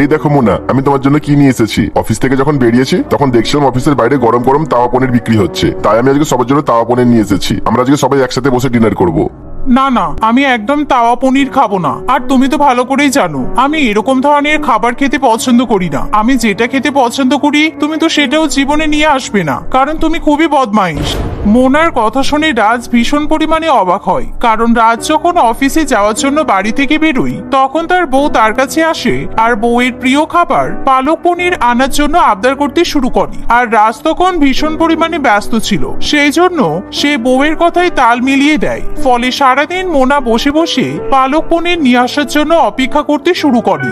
এই দেখো মোনা আমি তোমার জন্য কি নিয়ে এসেছি? অফিস থেকে যখন বেরিয়েছি, তখন দেখছিলাম অফিসের বাইরে গরম গরম তাওয়া পনির বিক্রি হচ্ছে। তাই আমি আজকে সবার জন্য তাওয়া পনির নিয়ে এসেছি। আমরা আজকে সবাই একসাথে বসে ডিনার করব। না না, আমি একদম তাওয়া পনির খাব না। আর তুমি তো ভালো করেই জানো, আমি এরকম ধরনের খাবার খেতে পছন্দ করি না। আমি যেটা খেতে পছন্দ করি, তুমি তো সেটাও জীবনে নিয়ে আসবে না। কারণ তুমি খুবই বদমাইশ। মোনার কথা শুনে রাজ ভীষণ পরিমাণে অবাক হয়, কারণ রাজ যখন অফিসে যাওয়ার জন্য বাড়ি থেকে বেরোয়, তখন তার বউ তার কাছে আসে আর বউয়ের প্রিয় খাবার, পালক পনির আনার জন্য আবদার করতে শুরু করে। আর রাজ তখন ভীষণ পরিমাণে ব্যস্ত ছিল, সেই জন্য সে বউয়ের কথায় তাল মিলিয়ে দেয়। ফলে সারাদিন মোনা বসে বসে পালক পনির নিয়ে আসার জন্য অপেক্ষা করতে শুরু করে।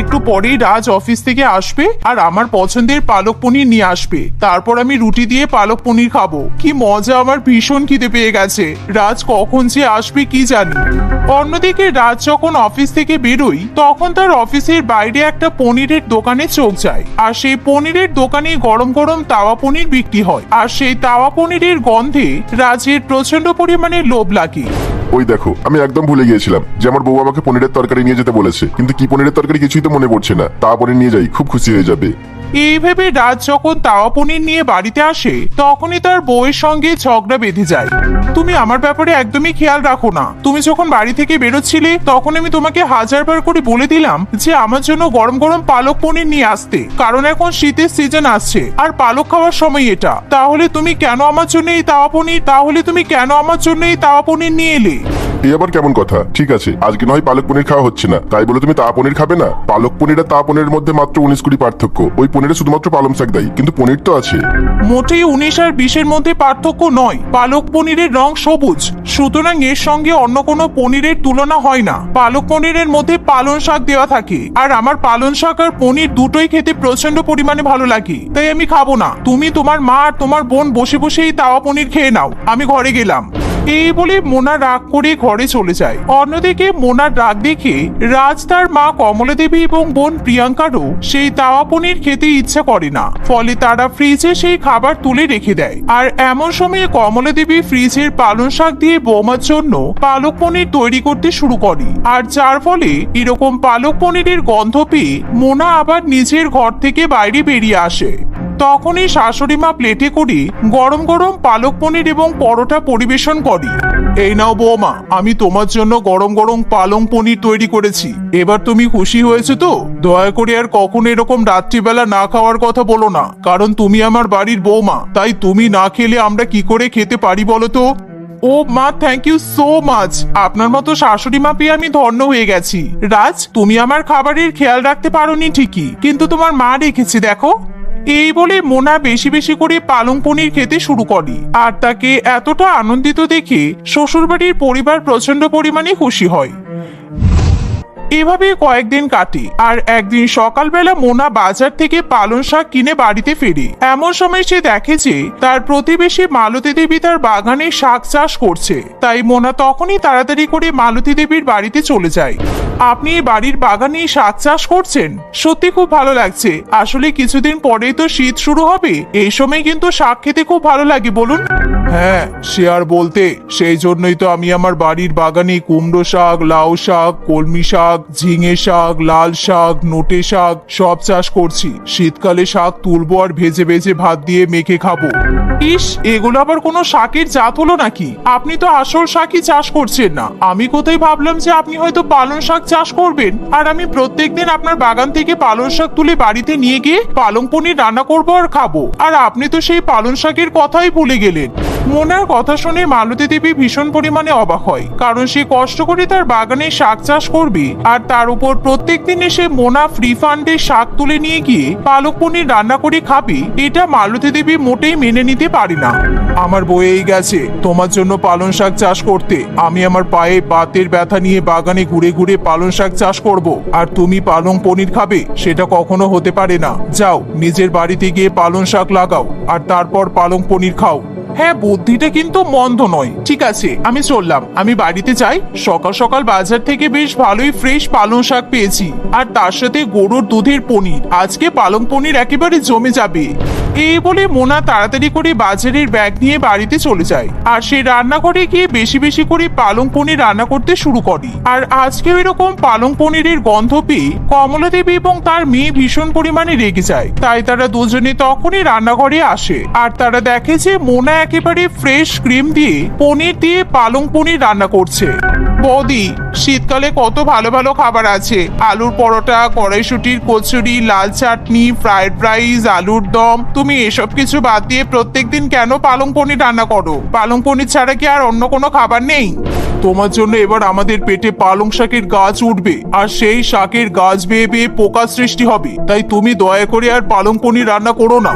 একটু পরেই রাজ অফিস থেকে আসবে আর আমার পছন্দের পালক পনির নিয়ে আসবে। তারপর আমি রুটি দিয়ে পালক পনির খাব। কি মজা আমার ভীষণ খিদে পেয়ে গেছে। রাজ কখন যে আসবে কি জানি। অন্যদিকে রাজ যখন অফিস থেকে বেরোই তখন তার অফিসের বাইরে একটা পনিরের দোকানে চোখ যায়। আর সেই পনিরের দোকানে গরম গরম তাওয়া পনির বিক্রি হয়। আর সেই তাওয়া পনিরের গন্ধে রাজের প্রচণ্ড পরিমাণে লোভ লাগে। ওই দেখো, আমি একদম ভুলে গিয়েছিলাম যে আমার বউ আমাকে পনিরের তরকারি নিয়ে যেতে বলেছে। কিন্তু কি পনিরের তরকারি কিছুই তো মনে পড়ছে না। তাওয়া পনির নিয়ে যাই, খুব খুশি হয়ে যাবে। এই ভেবে রাজ যখন তাওয়া পনির নিয়ে বাড়িতে আসে, তখনই তার বউয়ের সঙ্গে ঝগড়া বেঁধে যায়। তুমি আমার ব্যাপারে একদমই খেয়াল রাখো না। তুমি যখন বাড়ি থেকে বেরোচ্ছিলে, তখন আমি তোমাকে হাজারবার করে বলে দিলাম যে আমার জন্য গরম গরম পালক পনির নিয়ে আসতে। কারণ এখন শীতের সিজন আসছে, আর পালক খাওয়ার সময় এটা। তাহলে তুমি কেন আমার জন্য এই তাওয়া পনির তাহলে তুমি কেন আমার জন্য এই তাওয়া পনির নিয়ে এলে? এই আবার কেমন কথা? ঠিক আছে, আজকে নয় পালক পনির খাওয়া হচ্ছে না। তাই বলে তুমি তাওয়া পনির খাবে না? পালক পনির আর তাওয়া পনিরের মধ্যে মাত্র উনিশ কুড়ি পার্থক্য। ওই পনিরে শুধুমাত্র পালং শাক দেয়, কিন্তু পনির তো আছে। মোটেই উনিশ আর বিশের মধ্যে পার্থক্য নয়। পালক পনিরের রং সবুজ। সুতরাং এর সঙ্গে অন্য কোনো পনিরের তুলনা হয় না। পালক পনিরের মধ্যে পালন শাক দেওয়া থাকে। আর আমার পালন শাক আর পনির দুটোই খেতে প্রচণ্ড পরিমাণে ভালো লাগে। তাই আমি খাব না। তুমি তোমার মা আর তোমার বোন বসে বসেই তাওয়া পনির খেয়ে নাও। আমি ঘরে গেলাম। এই বলে মোনা রাগ করে ঘরে চলে যায়। অন্যদিকে মোনার রাগ দেখে রাজ তার মা কমলা দেবী এবং বোন প্রিয়াঙ্কারও সেই তাওয়া পনির খেতে ইচ্ছা করে না। ফলে তারা ফ্রিজে সেই খাবার তুলে রেখে দেয়। আর এমন সময়ে কমলা দেবী ফ্রিজের পালং শাক দিয়ে বৌমার জন্য পালক পনির তৈরি করতে শুরু করে। আর যার ফলে এরকম পালক পনিরের গন্ধ পেয়ে মোনা আবার নিজের ঘর থেকে বাইরে বেরিয়ে আসে। তখনই শাশুড়ি মা প্লেটে করে গরম গরম পালক পনির এবং পরোটা পরিবেশন করে। এই নাও বৌমা, আমি তোমার জন্য গরম গরম পালং পনির তৈরি করেছি। এবার তুমি খুশি হয়েছে তো? দয়া করে আর কখনো এরকম রাত্রিবেলা না খাওয়ার কথা বলো না। কারণ তুমি আমার বাড়ির বৌমা, তাই তুমি না খেলে আমরা কি করে খেতে পারি বলো তো? ও মা থ্যাংক ইউ সো মাচ আপনার মতো শাশুড়ি মা পেয়ে আমি ধন্য হয়ে গেছি। রাজ, তুমি আমার খাবারের খেয়াল রাখতে পারোনি ঠিকই, কিন্তু তোমার মা রেখেছে, দেখো। এই বলে মোনা বেশি বেশি করে পালং পনির খেতে শুরু করে। আর তাকে এতটা আনন্দিত দেখে শ্বশুরবাড়ির পরিবার প্রচণ্ড পরিমাণে খুশি হয়। এভাবে কয়েকদিন কাটি, আর একদিন সকালবেলা মোনা বাজার থেকে পালং শাক কিনে বাড়িতে ফেরে। এমন সময় সে দেখে যে, তার প্রতিবেশী মালতী দেবী তার বাগানে শাক চাষ করছে। তাই মোনা তখনই তাড়াতাড়ি করে মালতী দেবীর বাড়িতে চলে যায়। আপনি এই বাড়ির বাগানে শাক চাষ করছেন? সত্যি খুব ভালো লাগছে। আসলে কিছুদিন পরেই তো শীত শুরু হবে। এই সময় কিন্তু শাক খেতে খুব ভালো লাগে, বলুন। হ্যাঁ সে আর বলতে, সেই জন্যই তো আমি আমার বাড়ির বাগানে কুমড়ো শাক, লাউ শাক, কলমি শাক ঝিঙে শাক, লাল শাক, নোটে শাক, সব চাষ করছি। শীতকালে শাক তুলবো আর ভেজে ভেজে ভাত দিয়ে মেখে খাব। ইস, এগুলো আবার কোনো শাকের জাত হলো নাকি? আপনি তো আসল শাকই চাষ করছেন না। আমি কোথায় ভাবলাম যে আপনি হয়তো পালং শাক চাষ করবেন? আর আমি প্রত্যেকদিন আপনার বাগান থেকে পালং শাক তুলে বাড়িতে নিয়ে গিয়ে পালং পনির রান্না করব আর খাব। আর আপনি তো সেই পালং শাকের কথাই ভুলে গেলেন। মোনার কথা শুনে মালতী দেবী ভীষণ পরিমাণে অবাক হয়, কারণ সে কষ্ট করে তার বাগানে শাক চাষ করবে আর তার উপর প্রত্যেক দিন এসে মোনা ফ্রি ফান্ডে শাক তুলে নিয়ে গিয়ে পালক পনির রান্না করে খাবে, এটা মালতী দেবী মোটেই মেনে নিতে পারে না। আমার বয়েই গেছে তোমার জন্য পালং শাক চাষ করতে। আমি আমার পায়ে বাতের ব্যথা নিয়ে বাগানে ঘুরে ঘুরে পালং শাক চাষ করব। আর তুমি পালং পনির খাবে, সেটা কখনো হতে পারে না। যাও, নিজের বাড়িতে গিয়ে পালং শাক লাগাও, আর তারপর পালং পনির খাও। হ্যাঁ বুদ্ধিটা কিন্তু মন্দ নয়। ঠিক আছে, আমি চললাম। আমি বাড়িতে যাই। সকাল সকাল বাজার থেকে বেশ ভালোই ফ্রেশ পালং শাক পেয়েছি। আর তার সাথে গরুর দুধের পনির। আজকে পালং পনির একেবারে জমে যাবে। এই বলে মোনা তাড়াতাড়ি করে বাজারের ব্যাগ নিয়ে বাড়িতে চলে যায়। আর সে রান্নাঘরে গিয়ে বেশি বেশি করে পালং পনির রান্না করতে শুরু করে। আর আজকে এরকম পালং পনিরের গন্ধ পেয়ে কমলা দেবী এবং তার মেয়ে ভীষণ পরিমাণে রেগে যায়। তাই তারা দুজনে তখনই রান্নাঘরে আসে। আর তারা দেখে যে মোনা একেবারে ফ্রেশ ক্রিম দিয়ে পনির দিয়ে পালং পনির রান্না করছে। বৌদি, শীতকালে কত ভালো ভালো খাবার আছে। আলুর পরোটা, কড়াইশুটির কচুরি, লাল চাটনি ফ্রাইড রাইস, আলুর দম। তুমি এসব কিছু বাদ দিয়ে প্রত্যেকদিন কেন পালং পনির রান্না করো? পালং পনির ছাড়া কি আর অন্য কোনো খাবার নেই? তোমার জন্য এবার আমাদের পেটে পালং শাকের গাছ উঠবে, আর সেই শাকের গাছ বেয়ে বেয়ে পোকা সৃষ্টি হবে। তাই তুমি দয়া করে আর পালং পনির রান্না করো না।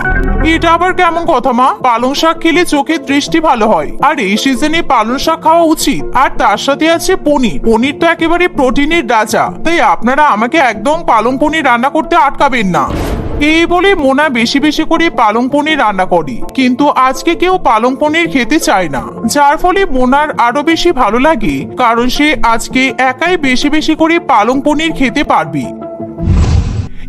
এটা আবার কেমন কথা, মা? পালং শাক খেলে চোখের দৃষ্টি ভালো হয়। আর এই সিজনে পালং শাক খাওয়া উচিত। আর তার সাথে আছে পনির। পনির তো একেবারে প্রোটিনের রাজা। তাই আপনারা আমাকে একদম পালং পনির রান্না করতে আটকাবেন না। এই বলে মোনা বেশি বেশি করে পালং পনির রান্না করে। কিন্তু আজকে কেউ পালং পনির খেতে চায় না। যার ফলে মোনার আরও বেশি ভালো লাগে, কারণ সে আজকে একাই বেশি বেশি করে পালং পনির খেতে পারবি।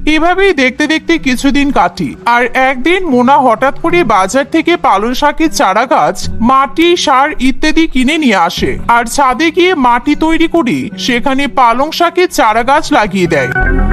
এভাবেই দেখতে দেখতে কিছুদিন কাটি। আর একদিন মোনা হঠাৎ করে বাজার থেকে পালং শাকের চারা গাছ, মাটি, সার ইত্যাদি কিনে নিয়ে আসে। আর ছাদে গিয়ে মাটি তৈরি করে সেখানে পালং শাকের চারা গাছ লাগিয়ে দেয়।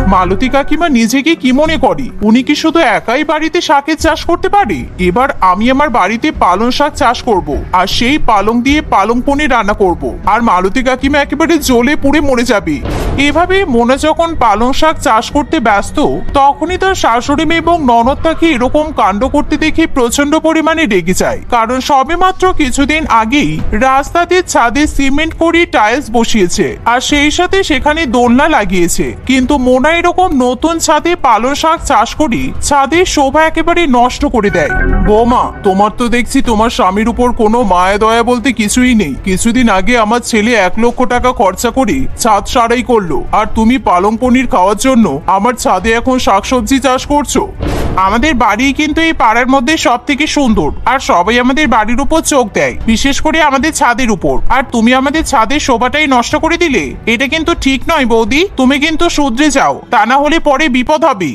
মালতী কাকিমা নিজেকে কি মনে করে? উনি কি শুধু একাই বাড়িতে শাকের চাষ করতে পারে? এবার আমি আমার বাড়িতে পালং শাক চাষ করব। আর সেই পালং দিয়ে পালং পনির রান্না করব। আর মালতী কাকিমা একেবারে জ্বলে পুড়ে মরে যাবে। এভাবে মোনা যখন পালং শাক চাষ করতে ব্যস্ত, তখনই তার শাশুড়ি মেয়ে এবং ননদ তাকে এরকম কাণ্ড করতে দেখে প্রচণ্ড পরিমাণে রেগে যায়। কারণ সবে মাত্র কিছুদিন আগেই রাস্তাতে ছাদে সিমেন্ট করি টাইলস বসিয়েছে আর সেই সাথে সেখানে দোলনা লাগিয়েছে। কিন্তু মোনা এরকম নতুন ছাদে পালং শাক চাষ করি ছাদের শোভা একেবারে নষ্ট করে দেয়। বৌমা, তোমার তো দেখছি তোমার স্বামীর উপর কোনো মায়া দয়া বলতে কিছুই নেই। কিছুদিন আগে আমার ছেলে এক লক্ষ টাকা খরচা করে ছাদ সারাই করল। আর তুমি পালং পনির খাওয়ার জন্য আমার ছাদে এখন শাকসবজি চাষ করছ। আমাদের বাড়ি কিন্তু এই পাড়ার মধ্যে সব থেকে সুন্দর, আর সবাই আমাদের বাড়ির উপর চোখ দেয়, বিশেষ করে আমাদের ছাদের উপর। আর তুমি আমাদের ছাদের শোভাটাই নষ্ট করে দিলে? এটা কিন্তু ঠিক নয় বৌদি, তুমি কিন্তু শুধরে যাও, তা না হলে পরে বিপদ হবে।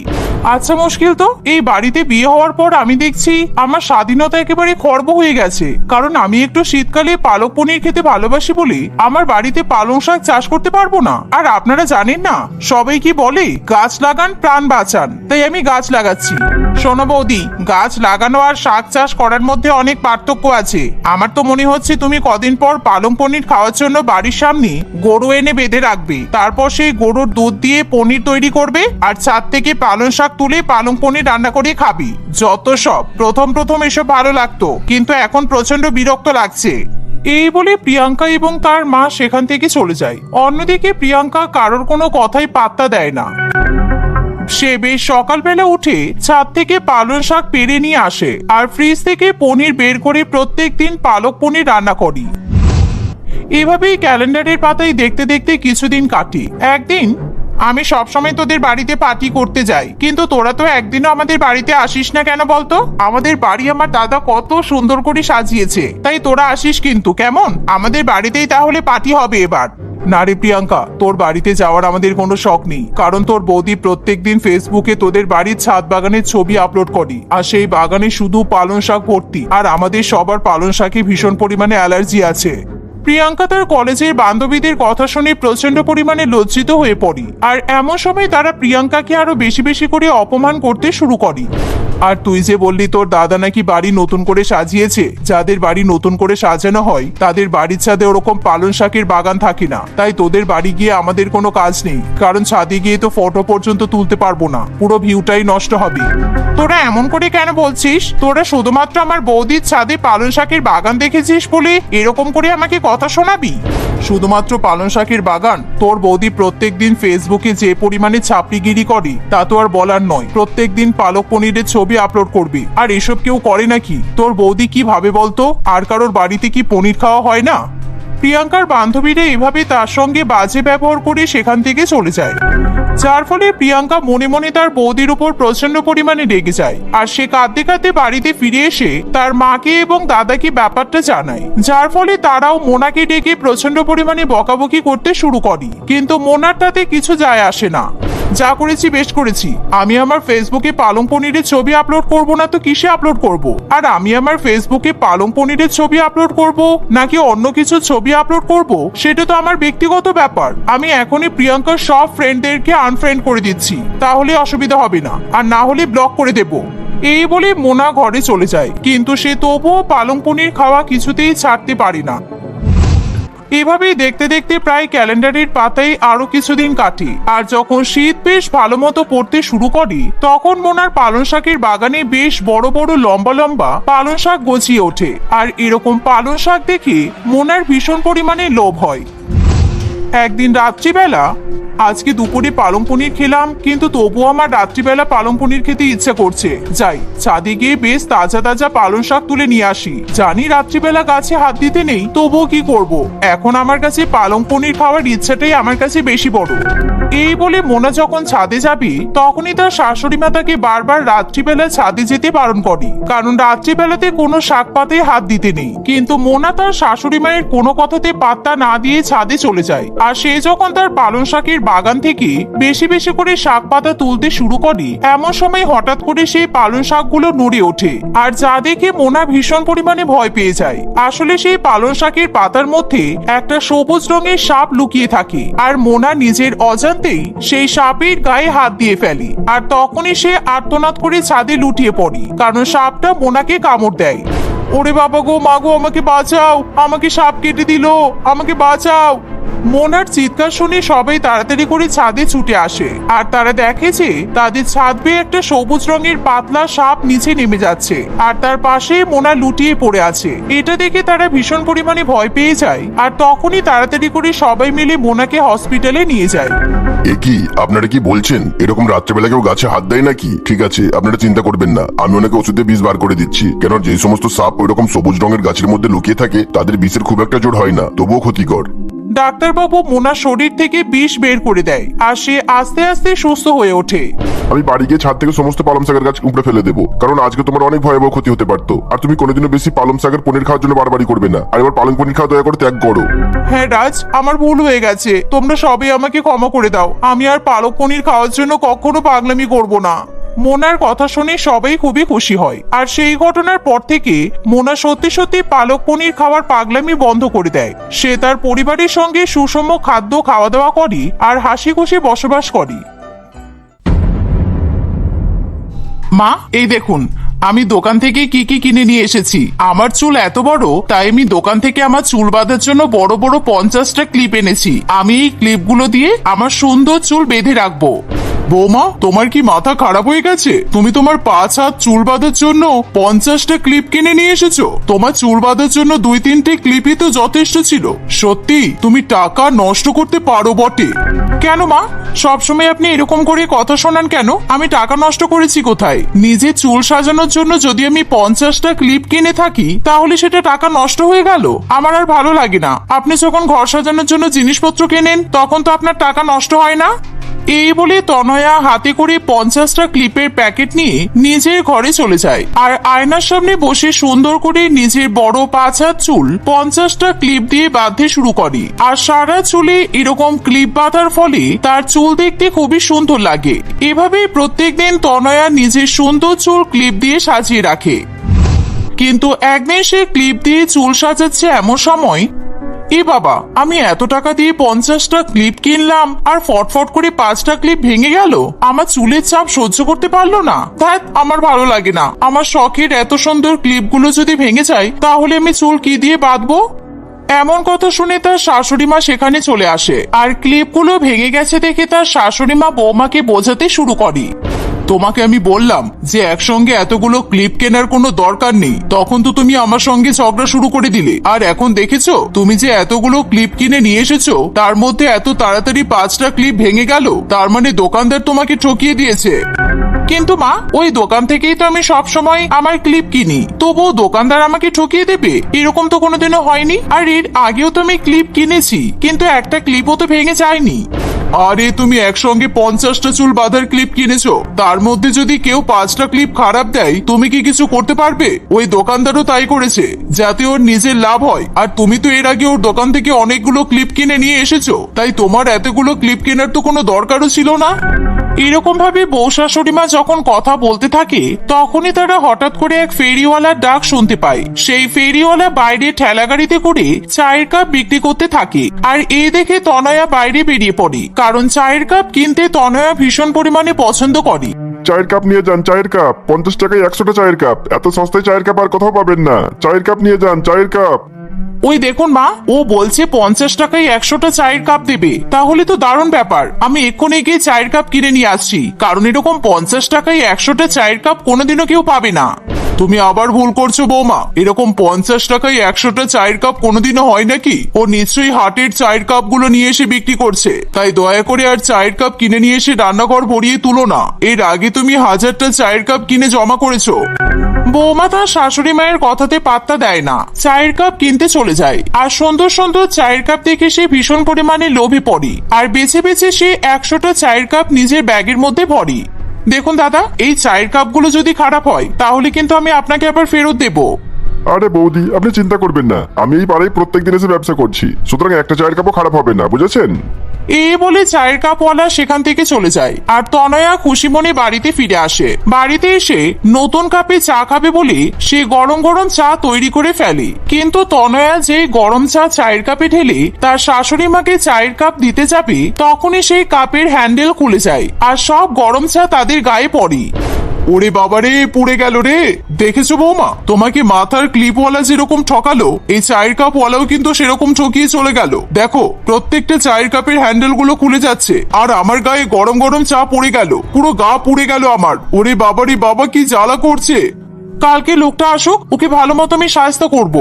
আচ্ছা মুশকিল তো। এই বাড়িতে বিয়ে হওয়ার পর আমি দেখছি আমার স্বাধীনতা একেবারে খর্ব হয়ে গেছে। কারণ আমি একটু শীতকালে পালক পনির খেতে ভালোবাসি বলে আমার বাড়িতে পালং শাক চাষ করতে পারব না। আর আপনারা জানেন না, সবাই কি বলে, গাছ লাগান, প্রাণ বাঁচান। তাই আমি গাছ লাগাচ্ছি। শোনো বৌদি, গাছ লাগানো আর শাক চাষ করার মধ্যে অনেক পার্থক্য আছে। আমার তো মনে হচ্ছে তুমি কদিন পর পালং পনির খাওয়ার জন্য বাড়ির সামনে গরু এনে বেঁধে রাখবে। তারপর সেই গরুর দুধ দিয়ে পনির তৈরি করবে। আর ছাদ থেকে পালং শাক তুলে পালং পনির রান্না করে খাবি। যত সব। প্রথম প্রথম এসব ভালো লাগতো। কিন্তু এখন প্রচণ্ড বিরক্ত লাগছে। এই বলে প্রিয়াঙ্কা এবং তার মা সেখান থেকে চলে যায়। অন্যদিকে প্রিয়াঙ্কা কারোর কোনো কথাই পাত্তা দেয় না। সে বেশ সকালবেলা উঠে ছাদ থেকে পালং শাক পেরে নিয়ে আসে আর ফ্রিজ থেকে পনির বের করে প্রত্যেক দিন পালক পনির রান্না করি। এভাবেই ক্যালেন্ডারের পাতায় দেখতে দেখতে কিছুদিন কাটি। একদিন আমি সবসময় তোদের বাড়িতে পার্টি করতে যাই, কিন্তু তোরা তো একদিনও আমাদের বাড়িতে আসিস না কেন বলতো? আমাদের বাড়ি আমার দাদা কত সুন্দর করে সাজিয়েছে, তাই তোরা আসিস কিন্তু, কেমন? আমাদের বাড়িতেই তাহলে পার্টি হবে এবার। না রে প্রিয়াঙ্কা, তোর বাড়িতে যাওয়ার আমাদের কোনো শখ নেই, কারণ তোর বৌদি প্রত্যেকদিন ফেসবুকে তোদের বাড়ির ছাদ বাগানের ছবি আপলোড করি, আর সেই বাগানে শুধু পালং শাক ভর্তি, আর আমাদের সবার পালং শাকে ভীষণ পরিমাণে অ্যালার্জি আছে। প্রিয়াঙ্কা তার কলেজের বান্ধবীদের কথা শুনে প্রচণ্ড পরিমাণে লজ্জিত হয়ে পড়ে। আর এমন সময় তারা প্রিয়াঙ্কাকে আরও বেশি বেশি করে অপমান করতে শুরু করি। আর তুই যে বললি তোর দাদা নাকি বাড়ি নতুন করে সাজিয়েছে, যাদের বাড়ি নতুন করে সাজানো হয়, তাদের বাড়ির ছাদে ওরকম পালন শাকের বাগান থাকে না। তাই তোদের বাড়ি গিয়ে আমাদের কোনো কাজ নেই, কারণ ছাদে গিয়ে তো ফটো পর্যন্ত তুলতে পারব না। পুরো ভিউটাই নষ্ট হবে। তোরা এমন করে কেন বলছিস? তোরা শুধুমাত্র আমার বৌদির ছাদে পালন শাকের বাগান দেখেছিস বলে এরকম করে আমাকে কথা শোনাবি? শুধুমাত্র পালন শাকের বাগান? তোর বৌদি প্রত্যেকদিন ফেসবুকে যে পরিমাণে ছাপড়িগিরি করে, তা তো আর বলার নয়। প্রত্যেকদিন পালক পনিরের ছবি আপলোড করবে। আর এসব কেউ করে নাকি? তোর বৌদি কি ভাবে বলতো? আর কারোর বাড়িতে কি পনির খাওয়া হয় না? প্রিয়াঙ্কার বান্ধবীরা এভাবে তার সঙ্গে বাজে ব্যবহার করে সেখান থেকে চলে যায়। যার ফলে প্রিয়াঙ্কা মনে মনে তার বৌদির উপর প্রচণ্ড পরিমাণে রেগে যায়। আর সে কাঁদতে কাঁদতে বাড়িতে ফিরে এসে তার মাকে এবং দাদাকে ব্যাপারটা জানায়। যার ফলে তারাও মোনাকে ডেকে প্রচণ্ড পরিমাণে বকাবকি করতে শুরু করে। কিন্তু মোনার তাতে কিছু যায় আসে না। যা করেছি বেশ করেছি। আমি আমার ফেসবুকে পালং পনিরের ছবি আপলোড করব না তো কিসে আপলোড করব? আর আমি আমার ফেসবুকে পালং পনিরের ছবি আপলোড করব নাকি অন্য কিছু ছবি আপলোড করব? সেটা তো আমার ব্যক্তিগত ব্যাপার। আমি এখনই প্রিয়াঙ্কার সব ফ্রেন্ডদেরকে আনফ্রেন্ড করে দিচ্ছি। তাহলে অসুবিধা হবে না। আর না হলে ব্লক করে দেব। এই বলে মোনা ঘরে চলে যায়। কিন্তু সে তবুও পালং পনির খাওয়া কিছুতেই ছাড়তে পারে না। এভাবেই দেখতে দেখতে প্রায় ক্যালেন্ডারের পাতায় আরও কিছুদিন কাটি। আর যখন শীত বেশ ভালো মতো পড়তে শুরু করি, তখন মোনার পালন শাকের বাগানে বেশ বড় বড় লম্বা লম্বা পালন শাক গজিয়ে ওঠে। আর এরকম পালন শাক দেখে মোনার ভীষণ পরিমাণে লোভ হয়। একদিন রাত্রিবেলা আজকে দুপুরে পালং পনির খেলাম, কিন্তু তবুও আমার রাত্রিবেলা পালং পনির খেতে ইচ্ছা করছে। যাই, ছাদে গিয়ে বেশ তাজা তাজা পালং শাক তুলে নিয়ে আসি। জানি রাত্রিবেলা গাছে হাত দিতে নেই, তবুও কি করব? এখন আমার কাছে পালং পনির খাওয়ার ইচ্ছাটাই আমার কাছে বেশি বড়। এই বলে মোনা যখন ছাদে যাবে, তখনই তার শাশুড়ি মা তাকে বারবার রাত্রিবেলা ছাদে যেতে বারণ করে। কারণ রাত্রিবেলাতে কোনো শাক পাতায় হাত দিতে নেই। কিন্তু মোনা তার শাশুড়ি মায়ের কোনো কথাতে পাত্তা না দিয়ে ছাদে চলে যায়। আর সে যখন তার পালং শাকের বাগান থেকে বেশি বেশি করে শাক পাতা তুলতে শুরু করে। এমন সময় হঠাৎ করে সেই পালং শাকগুলো নড়ে ওঠে আর যা দেখে মোনা ভীষণ পরিমাণে ভয় পেয়ে যায়। আসলে সেই পালং শাকের পাতার মধ্যে একটা সবুজ রঙের সাপ লুকিয়ে থাকে আর মোনা নিজের অজান্তেই সেই সাপের গায়ে হাত দিয়ে ফেলে আর তখনই সে আর্তনাদ করে ছাদে লুটিয়ে পড়ে কারণ সাপটা মোনাকে কামড় দেয়। ওরে বাবা গো মাগো আমাকে বাঁচাও, আমাকে সাপ কেটে দিল, আমাকে বাঁচাও। মোনার চিৎকার শুনে সবাই তাড়াতাড়ি করে ছাদে ছুটে আসে। আর তারা দেখে যে তাদের ছাদ বেয়ে একটা সবুজ রঙের পাতলা সাপ নিচে নেমে যাচ্ছে। আর তার পাশে মোনা লুটিয়ে পড়ে আছে। এটা দেখে তারা ভীষণ পরিমাণে ভয় পেয়ে যায়। আর তখনই তাড়াতাড়ি করে সবাই মিলে মোনাকে হসপিটালে নিয়ে যায়। এ কি? আপনারা কি বলছেন? এরকম রাত্রেবেলা কেউ গাছে হাত দেয় নাকি? ঠিক আছে, আপনারা চিন্তা করবেন না। আমি ওনাকে ওষুধে বিষ বার করে দিচ্ছি। কেন যে সমস্ত সাপ ওইরকম সবুজ রঙের গাছের মধ্যে লুকিয়ে থাকে, তাদের বিষের খুব একটা জোর হয় না। তবুও ক্ষতিকর। ডাক্তারবাবু মোনার শরীর থেকে বিষ বের করে দেয় আর সে আস্তে আস্তে সুস্থ হয়ে ওঠে। আমি বাড়ি গিয়ে ছাদ থেকে সমস্ত পালং শাকের গাছ উপড়ে ফেলে দেবো কারণ আজকে তোমার অনেক ভয়াবহ ক্ষতি হতে পারতো আর তুমি কোনোদিনও বেশি পালং শাকের পনির খাওয়ার জন্য বারবারই করবে না আর এবার পালং পনির খাওয়া দয়া করে ত্যাগ করো। হ্যাঁ রাজ আমার ভুল হয়ে গেছে। তোমরা সবাই আমাকে ক্ষমা করে দাও। আমি আর পালক পনির খাওয়ার জন্য কখনো পাগলামি করব না। মোনার কথা শুনে সবাই খুবই খুশি হয়। আর সেই ঘটনার পর থেকে মোনা সত্যি সত্যি পালক পনির খাওয়ার পাগলামি বন্ধ করে দেয়। সে তার পরিবারের সঙ্গে সুষম খাদ্য খাওয়া দাওয়া করে আর হাসি খুশি বসবাস করে। মা, এই দেখুন, আমি দোকান থেকে কি কি কিনে নিয়ে এসেছি। আমার চুল এত বড়, তাই আমি দোকান থেকে আমার চুল বাঁধার জন্য বড় বড় পঞ্চাশটা ক্লিপ এনেছি। আমি এই ক্লিপগুলো দিয়ে আমার সুন্দর চুল বেঁধে রাখব। বৌমা, তোমার কি মাথা খারাপ হয়ে গেছে? তুমি তোমার পাঁচ হাত চুল বাঁধার জন্য পঞ্চাশটা ক্লিপ কিনে নিয়ে এসেছ। তোমার চুল বাঁধার জন্য দুই তিনটে ক্লিপই তো যথেষ্ট ছিল। সত্যি, তুমি টাকা নষ্ট করতে পারো বটে। কেন মা? সবসময় আপনি এরকম করে কথা শোনান কেন? আমি টাকা নষ্ট করেছি কোথায়? নিজে চুল সাজানোর জন্য যদি আমি পঞ্চাশটা ক্লিপ কিনে থাকি, তাহলে সেটা টাকা নষ্ট হয়ে গেল। আমার আর ভালো লাগে না। আপনি যখন ঘর সাজানোর জন্য জিনিসপত্র কেনেন, তখন তো আপনার টাকা নষ্ট হয় না। এই বলে তনয়া হাতে করে পঞ্চাশটা ক্লিপের প্যাকেট নিয়ে নিজের ঘরে চলে যায়। আর আয়নার সামনে বসে সুন্দর করে নিজের বড় পাঁচ হাত চুল পঞ্চাশটা ক্লিপ দিয়ে বাঁধতে শুরু করে। আর সারা চুলে এরকম ক্লিপ বাঁধার ফলে তার চুল দেখতে খুবই সুন্দর লাগে। এভাবেই প্রত্যেকদিন তনয়া নিজের সুন্দর চুল ক্লিপ দিয়ে সাজিয়ে রাখে। কিন্তু একদিন সে ক্লিপ দিয়ে চুল সাজাচ্ছে এমন সময় এ বাবা? আমি এত টাকা দিয়ে পঞ্চাশটা ক্লিপ কিনলাম, আর ফটফট করে পাঁচটা ক্লিপ ভেঙে গেল। আমার চুলের চাপ সহ্য করতে পারল না। ধ্যাত আমার ভালো লাগে না। আমার শখের এত সুন্দর ক্লিপগুলো যদি ভেঙে যায়, তাহলে আমি চুল কি দিয়ে বাঁধবো? এমন কথা শুনে তার শাশুড়ি মা সেখানে চলে আসে, আর ক্লিপগুলো ভেঙে গেছে দেখে তার শাশুড়ি মা বৌমাকে বোঝাতে শুরু করে। তোমাকে আমি বললাম যে একসঙ্গে এতগুলো ক্লিপ কেনার কোনো দরকার নেই। তখন তো তুমি আমার সঙ্গে ঝগড়া শুরু করে দিলে। আর এখন দেখেছ, তুমি যে এতগুলো ক্লিপ কিনে নিয়ে এসেছ, তার মধ্যে এত তাড়াতাড়ি পাঁচটা ক্লিপ ভেঙে গেল, তার মানে দোকানদার তোমাকে ঠকিয়ে দিয়েছে। কিন্তু মা, ওই দোকান থেকেই তো আমি সব সময় আমার ক্লিপ কিনি। তবুও দোকানদার আমাকে ঠকিয়ে দেবে? এরকম তো কোনোদিনও হয়নি। আর এর আগেও তো আমি ক্লিপ কিনেছি, কিন্তু একটা ক্লিপও তো ভেঙে যায়নি। আরে, তুমি একসঙ্গে পঞ্চাশটা চুল বাঁধার ক্লিপ কিনেছো। তার মধ্যে যদি কেউ পাঁচটা ক্লিপ খারাপ দেয়, তুমি কি কিছু করতে পারবে? ওই দোকানদারও তাই করেছে, যাতে ওর নিজের লাভ হয়। আর তুমি তো এর আগে ওর দোকান থেকে অনেকগুলো ক্লিপ কিনে নিয়ে এসেছ। তাই তোমার এতগুলো ক্লিপ কেনার তো কোনো দরকারও ছিল না? এরকম ভাবে বউ শাশুড়ি মা যখন কথা বলতে থাকে, তখনই তারা হঠাৎ করে এক ফেরিওয়ালার ডাক শুনতে পায়। সেই ফেরিওয়ালা বাইরে ঠেলা গাড়িতে করে চায়ের কাপ বিক্রি করতে থাকে আর এই দেখে তনয়া বাইরে বেরিয়ে পড়ে, কারণ চায়ের কাপ কিনতে তনয়া ভীষণ পরিমাণে পছন্দ করে। চায়ের কাপ নিয়ে যান, চায়ের কাপ। পঞ্চাশ টাকায় একশোটা চায়ের কাপ। এত সস্তায় চায়ের কাপ আর কোথাও পাবেন না। চায়ের কাপ নিয়ে যান, চায়ের কাপ। ওই দেখুন মা, ও বলছে পঞ্চাশ টাকায় একশোটা চায়ের কাপ দেবে। তাহলে তো দারুণ ব্যাপার। আমি এক্ষুনি গিয়ে চায়ের কাপ কিনে নিয়ে আসছি। কারণ এরকম পঞ্চাশ টাকায় একশোটা চায়ের কাপ কোনোদিনও কেউ পাবে না। তুমি আবার ভুল করছ বৌমা। এরকম পঞ্চাশ টাকায় একশোটা চায়ের কাপ কোনোদিনও হয় নাকি? ও নিশ্চয়ই হাটের চায়ের কাপগুলো নিয়ে এসে বিক্রি করছে। তাই দয়া করে আর চায়ের কাপ কিনে নিয়ে এসে রান্নাঘর ভরিয়ে তুলো না। এর আগে তুমি হাজারটা চায়ের কাপ কিনে জমা করেছ। বৌমা তার শাশুড়ি মায়ের কথাতে পাত্তা দেয় না। চায়ের কাপ কিনতে চলে যায়। আর সুন্দর সুন্দর চায়ের কাপ দেখে সে ভীষণ পরিমাণে লোভে পড়ে। আর বেছে বেছে সে একশোটা চায়ের কাপ নিজের ব্যাগের মধ্যে ভরে। দেখুন দাদা, এই চায়ের কাপগুলো যদি খারাপ হয়, তাহলে কিন্তু আমি আপনাকে আবার ফেরত দেবো। আরে বৌদি, আপনি চিন্তা করবেন না। আমি এই পাড়ায় প্রত্যেক দিন এসে ব্যবসা করছি। সুতরাং একটা চায়ের কাপও খারাপ হবে না, বুঝেছেন? এ বলে চায়ের কাপওয়ালা সেখান থেকে চলে যায়। আর তনয়া খুশি মনে বাড়িতে ফিরে আসে। বাড়িতে এসে নতুন কাপে চা খাবে বলে সে গরম গরম চা তৈরি করে ফেলে। কিন্তু তনয়া যে গরম চা চায়ের কাপে ঢেলে তার শাশুড়ি মাকে চায়ের কাপ দিতে যাবে, তখনই সেই কাপের হ্যান্ডেল খুলে যায়। আর সব গরম চা তাদের গায়ে পড়ে। ওরে বাবারে, পুড়ে গেল রে। দেখেছ বৌমা? তোমাকে মাথার ক্লিপওয়ালা যেরকম ঠকালো, এই চায়ের কাপ ওয়ালাও কিন্তু সেরকম ঠকিয়ে চলে গেল। দেখো, প্রত্যেকটা চায়ের কাপের হ্যান্ডেলগুলো খুলে যাচ্ছে, আর আমার গায়ে গরম গরম চা পড়ে গেল, পুরো গা পুড়ে গেল আমার। ওরে বাবারে, বাবা, কি জ্বালা করছে। কালকে লোকটা আসুক, ওকে ভালো মতো আমি সাহায্য করব।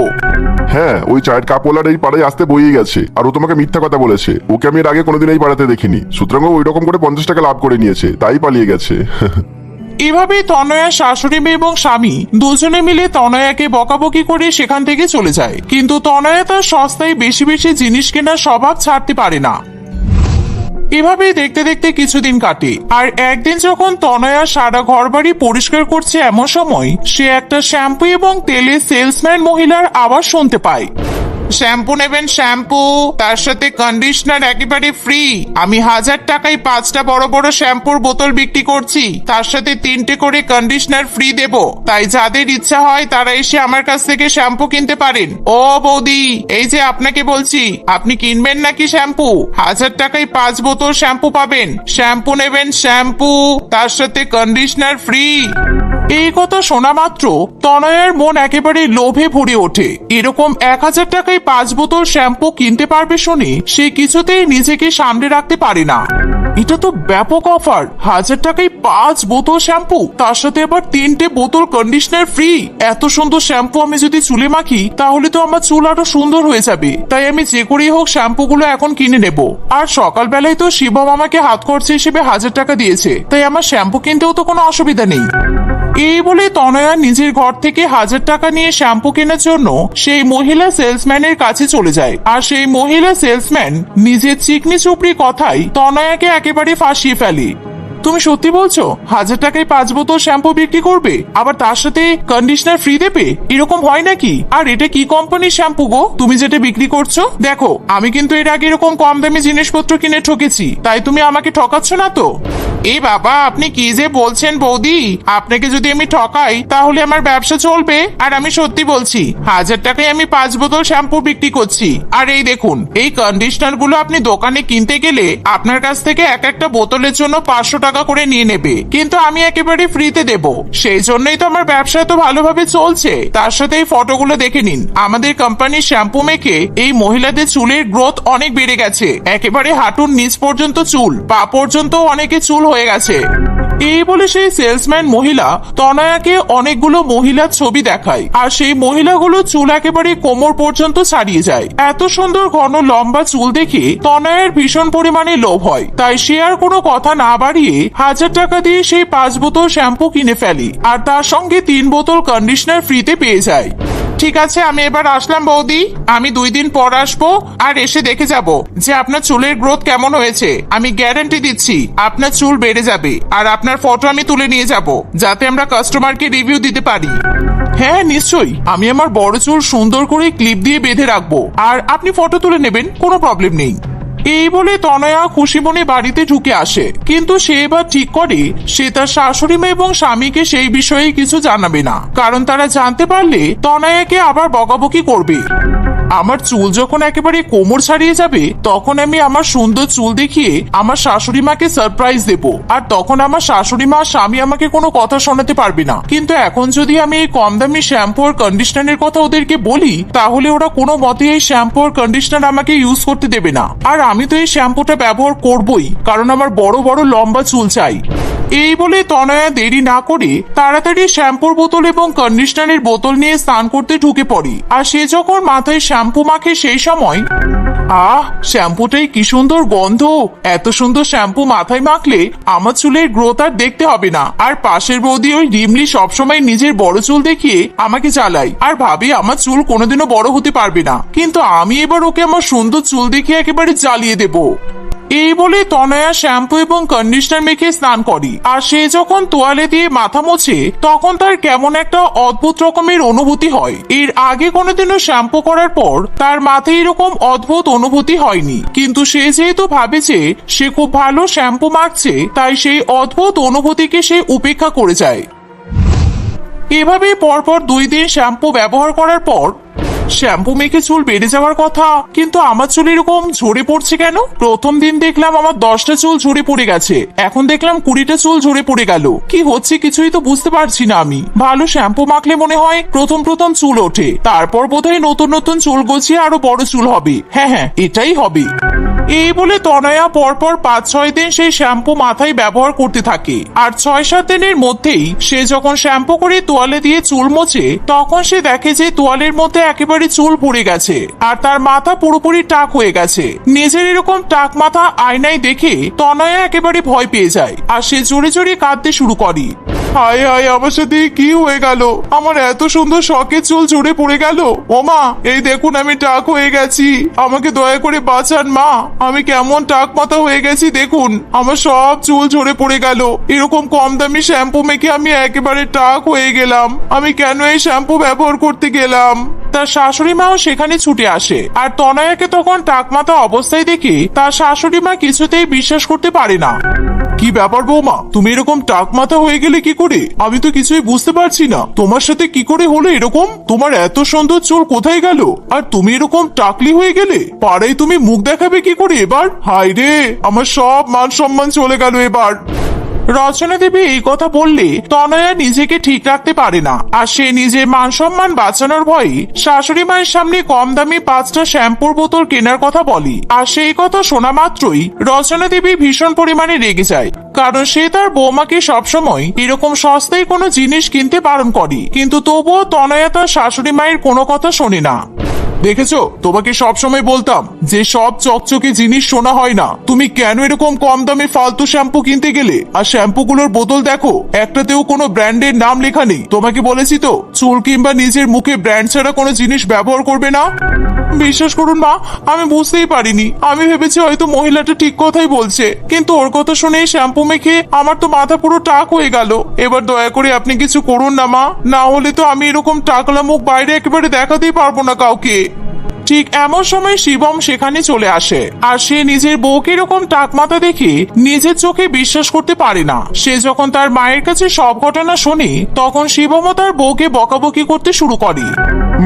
হ্যাঁ ওই চায়ের কাপওয়ালার এই পাড়ায় আসতে বইয়ে গেছে, আর ও তোমাকে মিথ্যা কথা বলেছে। ওকে আমি এর আগে কোনোদিন এই পাড়াতে দেখিনি, সুতরাং ওই রকম করে পঞ্চাশ টাকা লাভ করে নিয়েছে, তাই পালিয়ে গেছে। এভাবেই তনয়া, শাশুড়ি মেয়ে এবং স্বামী দুজনে মিলে তনয়াকে বকাবকি করে সেখান থেকে চলে যায়। কিন্তু তনয়া তার সস্তায় বেশি বেশি জিনিস কেনার স্বভাব ছাড়তে পারে না। এভাবেই দেখতে দেখতে কিছুদিন কাটে আর একদিন যখন তনয়া সারা ঘরবাড়ি পরিষ্কার করছে এমন সময় সে একটা শ্যাম্পু এবং তেলের সেলসম্যান মহিলার আওয়াজ শুনতে পায়। শ্যাম্পু নেবেন, শ্যাম্পু, তার সাথে কন্ডিশনার একেবারে ফ্রি আমি হাজার টাকায় পাঁচটা বড় বড় শ্যাম্পুর বোতল বিক্রি করছি। তার সাথে তিনটে করে কন্ডিশনার ফ্রি দেব। তাই যাদের ইচ্ছা হয়, তারা এসে আমার কাছ থেকে শ্যাম্পু কিনতে পারেন। ও বৌদি, এই যে আপনাকে বলছি, আপনি কিনবেন নাকি শ্যাম্পু? হাজার টাকায় পাঁচ বোতল শ্যাম্পু পাবেন। শ্যাম্পু নেবেন, শ্যাম্পু, তার সাথে কন্ডিশনার ফ্রি এই কথা শোনা মাত্র তনয়ের মন একেবারে লোভে ভরে ওঠে। এরকম এক হাজার টাকায় পাঁচ বোতল শ্যাম্পু কিনতে পারবে শুনে, সে কিছুতেই নিজেকে সামনে রাখতে পারে না। এটা তো ব্যাপক অফার। হাজার টাকায় পাঁচ বোতল শ্যাম্পু, তার সাথে আবার তিনটে বোতল কন্ডিশনার ফ্রি। এত সুন্দর শ্যাম্পু আমি যদি চুলে মাখি, তাহলে তো আমার চুল আরও সুন্দর হয়ে যাবে। তাই আমি যে করেই হোক শ্যাম্পু গুলো এখন কিনে নেব। আর সকালবেলায় তো শিবম আমাকে হাত খরচা হিসেবে হাজার টাকা দিয়েছে, তাই আমার শ্যাম্পু কিনতেও তো কোনো অসুবিধা নেই। এই বলে তনয়া নিজের ঘর থেকে হাজার টাকা নিয়ে শ্যাম্পু কেনার জন্য সেই মহিলা সেলসম্যানের কাছে চলে যায়। আর সেই মহিলা সেলসম্যান নিজের চিকনি চুপড়ি কথাই তনয়াকে একেবারে ফাঁসিয়ে ফেলে। তুমি সত্যি বলছো? হাজার টাকায় পাঁচ বোতল শ্যাম্পু বিক্রি করবে? আবার তার সাথে কন্ডিশনার ফ্রি দেবে? এরকম হয় নাকি? আর এটা কি কোম্পানির শ্যাম্পু গো? তুমি যেটা বিক্রি করছ? দেখো, আমি কিন্তু এর আগে এরকম কম দামি জিনিসপত্র কিনে ঠকেছি। তাই তুমি আমাকে ঠকাচ্ছ না তো? এই বাবা, আপনি কি যে বলছেন বৌদি? আপনাকে যদি আমি ঠকাই, তাহলে আমার ব্যবসা চলবে? আর আমি সত্যি বলছি, হাজার টাকায় আমি পাঁচ বোতল শ্যাম্পু বিক্রি করছি। আর এই দেখুন, এই কন্ডিশনারগুলো আপনি দোকানে কিনতে গেলে আপনার কাছ থেকে এক একটা বোতলের জন্য পাঁচশো টাকা করে নিয়ে নেবে। কিন্তু আমি একেবারে ফ্রিতে দেব। সেই জন্যই তো আমার ব্যবসা তো ভালোভাবে চলছে। তার সাথে এই ফটোগুলো দেখে নিন। আমাদের কোম্পানির শ্যাম্পু মেখে এই মহিলাদের চুলের গ্রোথ অনেক বেড়ে গেছে। একেবারে হাঁটুর নিচ পর্যন্ত চুল, পা পর্যন্ত অনেকে চুল হয়ে গেছে। এই বলে সেই সেলসম্যান মহিলা তনয়াকে অনেকগুলো মহিলার ছবি দেখায়। আর সেই মহিলাগুলো চুল একেবারে কোমর পর্যন্ত ছাড়িয়ে যায়। এত সুন্দর ঘন লম্বা চুল দেখে তনয়ের ভীষণ পরিমাণে লোভ হয়। তাই সে আর কোনো কথা না বাড়িয়ে হাজার টাকা দিয়ে সেই পাঁচ বোতল শ্যাম্পু কিনে ফেলি। আর তার সঙ্গে তিন বোতল কন্ডিশনার ফ্রিতে পেয়ে যায়। ঠিক আছে, আমি এবার আসলাম বৌদি। আমি দুই দিন পর আসব আর এসে দেখে যাব যে আপনার চুলের গ্রোথ কেমন হয়েছে। আমি গ্যারান্টি দিচ্ছি, আপনার চুল বেড়ে যাবে আর আপনার ফটো আমি তুলে নিয়ে যাব, যাতে আমরা কাস্টমারকে রিভিউ দিতে পারি। হ্যাঁ নিশ্চয়ই। আমি আমার বড় চুল সুন্দর করে ক্লিপ দিয়ে বেঁধে রাখব। আর আপনি ফটো তুলে নেবেন, কোনো প্রবলেম নেই। এই বলে তনয়া খুশি মনে বাড়িতে ঢুকে আসে। কিন্তু সে এবার ঠিক করে, সে তার শাশুড়ি মা এবং স্বামীকে সেই বিষয়ে কিছু জানাবে না। কারণ তারা জানতে পারলে তনয়াকে আবার বকাবকি করবে। আমার চুল যখন একেবারে কোমর ছাড়িয়ে যাবে, তখন আমি আমার সুন্দর চুল দেখিয়ে আমার শাশুড়ি মাকে সারপ্রাইজ দেব। আর তখন আমার শাশুড়ি মা, স্বামী আমাকে কোনো কথা শোনাতে পারবে না। কিন্তু এখন যদি আমি এই কম দামি শ্যাম্পু আর কন্ডিশনারের কথা ওদেরকে বলি, তাহলে ওরা কোনো মতে এই শ্যাম্পু আর কন্ডিশনার আমাকে ইউজ করতে দেবে না। আর আমি তো এই শ্যাম্পুটা ব্যবহার করবই, কারণ আমার বড় বড় লম্বা চুল চাই। এই বলে তনয়া দেরি না করে তাড়াতাড়ি শ্যাম্পুর বোতল এবং কন্ডিশনারের বোতল নিয়ে স্নান করতে ঢুকে পড়ি। আর সে যখন মাথায় শ্যাম্পু মাখে সেই সময়, আহ, শ্যাম্পুটাই কি সুন্দর গন্ধ! এত সুন্দর শ্যাম্পু মাথায় মাখলে আমার চুলের গ্রোথ আর দেখতে হবে না। আর পাশের বৌদি ওই রিমলি সবসময় নিজের বড় চুল দেখিয়ে আমাকে চালায় আর ভাবি আমার চুল কোনোদিনও বড় হতে পারবে না। কিন্তু আমি এবার ওকে আমার সুন্দর চুল দেখিয়ে একেবারে জ্বালিয়ে দেবো। এই বলে তনয়া শ্যাম্পু এবং কন্ডিশনার মেখে স্নান করি। আর সে যখন তোয়ালে দিয়ে মাথা মোছে, তখন তার কেমন একটা অদ্ভুত রকমের অনুভূতি হয়। এর আগে কোনোদিনও শ্যাম্পু করার পর তার মাথায় এরকম অদ্ভুত অনুভূতি হয়নি। কিন্তু সে যেহেতু ভাবে যে সে খুব ভালো শ্যাম্পু মাখছে, তাই সেই অদ্ভুত অনুভূতিকে সে উপেক্ষা করে যায়। এভাবে পরপর দুই দিন শ্যাম্পু ব্যবহার করার পর শ্যাম্পু মেখে চুল বেড়ে যাওয়ার কথা, কিন্তু আমার চুল এরকম ঝরে পড়ছে কেন? প্রথম দিন দেখলাম আমার দশটা চুল ঝরে পড়ে গেছে, এখন দেখলাম কুড়িটা চুল ঝরে পড়ে গেল। কি হচ্ছে কিছুই তো বুঝতে পারছি না আমি। ভালো শ্যাম্পু মাখলে মনে হয় প্রথম প্রথম চুল ওঠে, তারপর বোধহয় নতুন নতুন চুল গছিয়ে আরও বড় চুল হবে। হ্যাঁ হ্যাঁ এটাই হবে। এই বলে তনয়া পরপর পাঁচ, ছয় দিন সেই শ্যাম্পু মাথায় ব্যবহার করতে থাকে। আর ছয়, সাত দিনের মধ্যেই সে যখন শ্যাম্পু করে তোয়ালে দিয়ে চুল মোছে, তখন সে দেখে যে তোয়ালের মধ্যে একেবারে চুল পড়ে গেছে আর তার মাথা পুরোপুরি টাক হয়ে গেছে। নিজের এরকম টাক মাথা আয়নায় দেখে তনয়া একেবারে ভয় পেয়ে যায় আর সে জোরে জোরে কাঁদতে শুরু করে। হায় হায় আমার সাথে কি হয়ে গেল? আমার এত সুন্দর শখের চুল ঝরে পড়ে গেল। ওমা এই দেখুন আমি টাক হয়ে গেছি। আমাকে দয়া করে বাঁচান, মা। আমি কেমন টাক মাথা হয়ে গেছি, দেখুন। আমার সব চুল ঝরে পড়ে গেল। এরকম কম দামি শ্যাম্পু মেখে আমি একেবারে টাক হয়ে গেলাম। আমি কেন এই শ্যাম্পু ব্যবহার করতে গেলাম? তার শাশুড়ি মাও সেখানে ছুটে আসে। আর তনয়াকে তখন টাকমাথা অবস্থায় দেখে তার শাশুড়ি মা কিছুতেই বিশ্বাস করতে পারে না। কি ব্যাপার বৌমা? তুমি এরকম টাক মাথা হয়ে গেলে কি করে? আমি তো কিছুই বুঝতে পারছি না। তোমার সাথে কি করে হলো এরকম? তোমার এত সুন্দর চোর কোথায় গেল? আর তুমি এরকম টাকলি হয়ে গেলে? পাড়ায় তুমি মুখ দেখাবে কি করে এবার? হায় রে! আমার সব মান সম্মান চলে গেল এবার। রচনা দেবী এই কথা বললে তনয়া নিজেকে ঠিক রাখতে পারে না, আর সে নিজের মান সম্মান বাঁচানোর ভয়ে শাশুড়ি মায়ের সামনে কম দামি পাঁচটা শ্যাম্পুর বোতল কেনার কথা বলি, আর সেই কথা শোনা মাত্রই রচনা দেবী ভীষণ পরিমাণে রেগে যায়, কারণ সে তার বৌমাকে সবসময় এরকম সস্তায় কোনো জিনিস কিনতে বারণ করে। কিন্তু তবুও তনয়া তার শাশুড়ি মায়ের কোনো কথা শোনে না। দেখেছ? তোমাকে সব সময় বলতাম যে সব চকচকে জিনিস শোনা হয় না। তুমি কেন এরকম কম দামে ফালতু শ্যাম্পু কিনতে গেলে? আর শ্যাম্পুগুলোর বোতল দেখো, একটাতেও কোনো ব্র্যান্ডের নাম লেখা নেই। তোমাকে বলেছি তো, চুল কিংবা নিজের মুখে ব্র্যান্ড ছাড়া কোনো জিনিস ব্যবহার করবে না? বিশ্বাস করুন মা, আমি বুঝতেই পারিনি। আমি ভেবেছি হয়তো মহিলাটা ঠিক কথাই বলছে। কিন্তু ওর কথা শুনে শ্যাম্পু মেখে আমার তো মাথা পুরো টাক হয়ে গেল। এবার দয়া করে আপনি কিছু করুন না মা। না হলে তো আমি এরকম টাকলা মুখ বাইরে একেবারে দেখাতেই পারব না কাউকে। ঠিক এমন সময় শিবম সেখানে চলে আসে। আর সে নিজের বউকে এরকম টাকমাথা দেখে নিজের চোখে বিশ্বাস করতে পারে না। সে যখন তার মায়ের কাছে সব ঘটনা শোনে, তখন শিবমও তার বউকে বকাবকি করতে শুরু করে।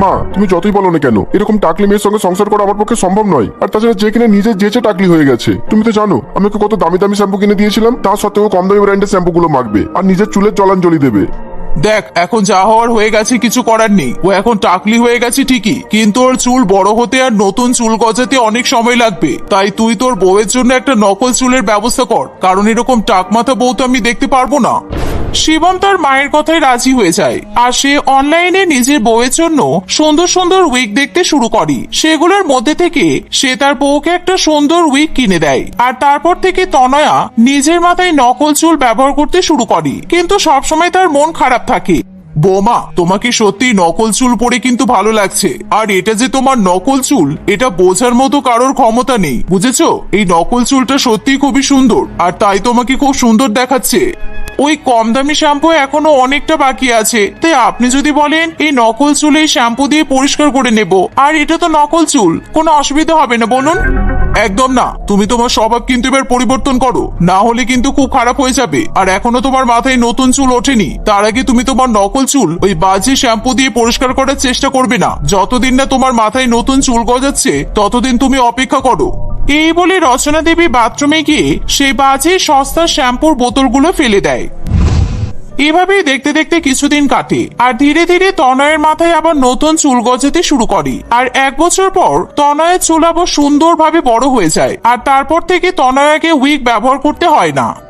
মা, তুমি যতই বলো না কেন, এরকম টাকলি মেয়ের সঙ্গে সংসার করা আমার পক্ষে সম্ভব নয়। আর তাছাড়া যে কিনে নিজে যেচে টাকলি হয়ে গেছে, তুমি তো জানো আমি কত দামি দামি শ্যাম্পু কিনে দিয়েছিলাম, তা সত্ত্বেও কম দামি ব্র্যান্ডের শ্যাম্পু গুলো মাখবে, আর নিজের চুলের জলাঞ্জলি দেবে। দেখ, এখন যা হওয়ার হয়ে গেছে কিছু করার নেই। ও এখন টাকলি হয়ে গেছে ঠিকই, কিন্তু ওর চুল বড় হতে আর নতুন চুল গজাতে অনেক সময় লাগবে। তাই তুই তোর বউয়ের জন্য একটা নকল চুলের ব্যবস্থা কর, কারণ এরকম টাক মাথা বউ তো আমি দেখতে পারব না। শিবম তার মায়ের কথায় রাজি হয়ে যায়। আর সে অনলাইনে নিজের বউয়ের জন্য সুন্দর সুন্দর উইক দেখতে শুরু করে। সেগুলোর মধ্যে থেকে সে তার বউকে একটা সুন্দর উইক কিনে দেয়। আর তারপর থেকে তনয়া নিজের মাথায় নকল চুল ব্যবহার করতে শুরু করে। কিন্তু সবসময় তার মন খারাপ থাকে। বৌমা, তোমাকে সত্যি নকল চুল পরে কিন্তু ভালো লাগছে। আর এটা যে তোমার নকল চুল, এটা বোঝার মতো কারোর ক্ষমতা নেই। বুঝেছ? এই নকল চুলটা সত্যি খুবই সুন্দর। আর তাই তোমাকে খুব সুন্দর দেখাচ্ছে। ওই কম দামি শ্যাম্পু এখনও অনেকটা বাকি আছে। তাই আপনি যদি বলেন, এই নকল চুল এই শ্যাম্পু দিয়ে পরিষ্কার করে নেব। আর এটা তো নকল চুল, কোনো অসুবিধা হবে না, বলুন। একদম না, তুমি তোমার স্বভাব কিন্তু এবার পরিবর্তন করো। না হলে কিন্তু খুব খারাপ হয়ে যাবে। আর এখনও তোমার মাথায় নতুন চুল ওঠেনি। তার আগে তুমি তোমার নকল চুল, ওই বাজে শ্যাম্পু দিয়ে পরিষ্কার করার চেষ্টা করবে না। যতদিন না তোমার মাথায় নতুন চুল গজাচ্ছে, ততদিন তুমি অপেক্ষা করো। এই বলে রচনা দেবী বাথরুমে গিয়ে সেই বাজে সস্তা শ্যাম্পুর বোতলগুলো ফেলে দেয়। এভাবেই দেখতে দেখতে কিছুদিন কাটে আর ধীরে ধীরে তনয়ের মাথায় আবার নতুন চুল গজাতে শুরু করে। আর এক বছর পর তনয়ের চুল আবার সুন্দরভাবে বড় হয়ে যায় আর তারপর থেকে তনয়াকে উইক ব্যবহার করতে হয় না।